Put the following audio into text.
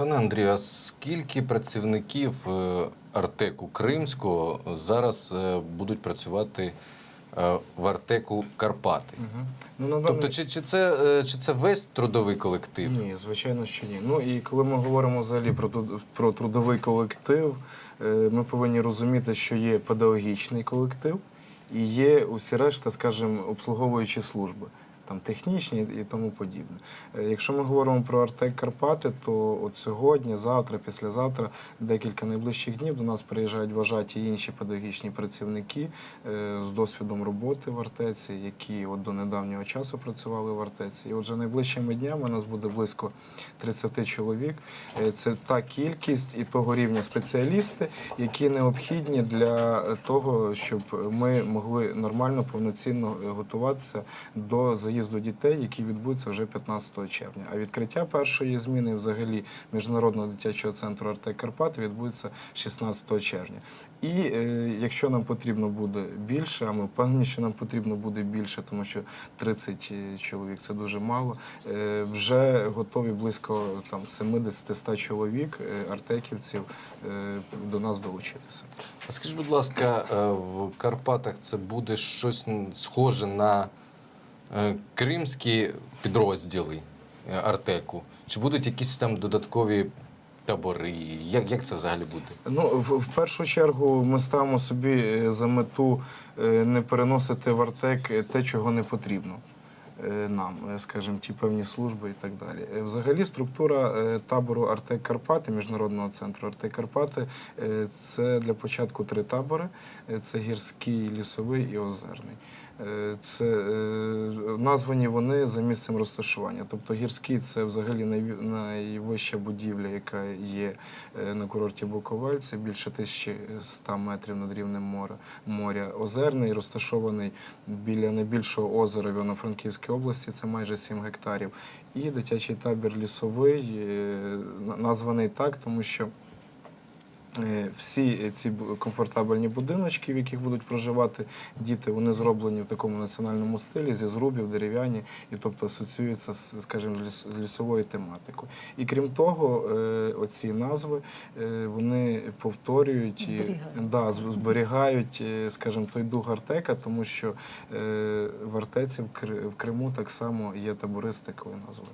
Пане Андрію, а скільки працівників е, Артеку Кримського зараз е, будуть працювати е, в Артеку Карпати? Ну, на Тобто, чи, чи, це, чи це весь трудовий колектив? Ні, звичайно, що ні. Ну і коли ми говоримо взагалі про про трудовий колектив, ми повинні розуміти, що є педагогічний колектив і є усі решта, скажімо, обслуговуючі служби. Там технічні і тому подібне. Е, Якщо ми говоримо про Артек Карпати, то от сьогодні, завтра, післязавтра, декілька найближчих днів до нас приїжджають вважаті інші педагогічні працівники е, з досвідом роботи в Артеці, які от до недавнього часу працювали в Артеці. І отже, найближчими днями нас буде близько 30 чоловік. Е, Це та кількість і того рівня спеціалісти, які необхідні для того, щоб ми могли нормально, повноцінно готуватися до заїзду дітей, які відбудуться вже 15 червня. А відкриття першої зміни взагалі міжнародного дитячого центру Артек Карпати відбудеться 16 червня. І е, якщо нам потрібно буде більше, а ми впевнені, що нам потрібно буде більше, тому що 30 чоловік це дуже мало. е, Вже готові близько 70-100 чоловік е, артеківців е, до нас долучитися. А скажіть, будь ласка, е, в Карпатах це буде щось схоже на е, кримські підрозділи е, Артеку? Чи будуть якісь там додаткові табори? Як, як це взагалі буде? Ну, в, в першу чергу ми ставимо собі е, за мету е, не переносити в Артек е, те, чого не потрібно. Е, Нам, е, скажімо, ті певні служби і так далі. Е, Взагалі, структура табору Артек Карпати, міжнародного центру Артек Карпати, це для початку три табори: це гірський, лісовий і озерний. Це названі вони за місцем розташування. Тобто гірський це взагалі найвища будівля, яка є на курорті Буковель. Це більше 1100 метрів над рівнем моря. Озерний розташований біля найбільшого озера Івано-Франківській області. Це майже 7 гектарів. І дитячий табір лісовий е, названий так, тому що. Е, Всі ці бу- комфортабельні будиночки, в яких будуть проживати діти, вони зроблені в такому національному стилі зі зрубів, дерев'яні, і тобто асоціюються скажімо, з ліс- з лісовою тематикою. І крім того, е, оці назви е, вони повторюють і да, зберігають, е, скажімо, той дух Артека, тому що е, в Артеці в Кри- Криму так само є табори з такою назвою.